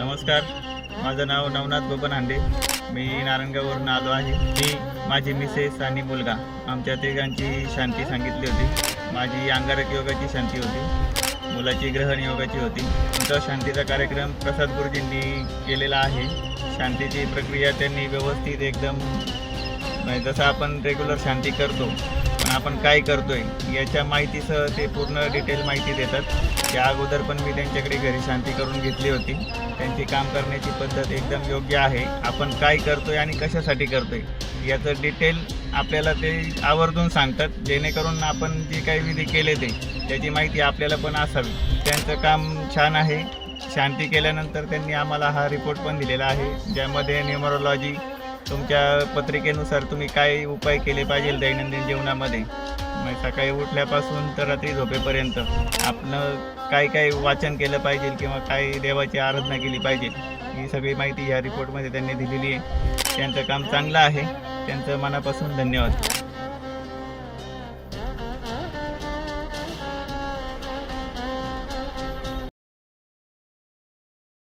नमस्कार. माझं नाव नवनाथ गोपन हांडे. मी नारायणगाववरून आलो आहे. मी माझी मिसेस आणि मुलगा आमच्या तिघांची शांती सांगितली होती. माझी अंगारक योगाची शांती होती. मुलाची ग्रहण योगाची होती. तुमचा शांतीचा कार्यक्रम प्रसाद गुरुजींनी केलेला आहे. शांतीची प्रक्रिया त्यांनी व्यवस्थित एकदम म्हणजे जसं आपण रेग्युलर शांती करतो पण आपण काय करतोय याच्या माहितीसह ते पूर्ण डिटेल माहिती देतात. त्या अगोदर पण मी त्यांच्याकडे घरी शांती करून घेतली होती. त्यांची काम करण्याची पद्धत एकदम योग्य आहे. आपण काय करतोय आणि कशासाठी करतोय याचं डिटेल आपल्याला ते आवर्जून सांगतात. जेणेकरून आपण जे काही विधी केले ते त्याची माहिती आपल्याला पण असावी. त्यांचं काम छान आहे. शांती केल्यानंतर त्यांनी आम्हाला हा रिपोर्ट पण दिलेला आहे ज्यामध्ये न्युमरोलॉजी तुमच्या पत्रिकेनुसार तुम्ही काय उपाय केले पाहिजे दैनंदिन जीवनामध्ये? मग सकाळी उठल्यापासून तर रात्री झोपेपर्यंत आपलं काय काय वाचन केलं पाहिजे किंवा काय देवाची आराधना केली पाहिजे ही सगळी माहिती ह्या रिपोर्टमध्ये त्यांनी दिलेली आहे. त्यांचं काम चांगलं आहे. त्यांचं मनापासून धन्यवाद.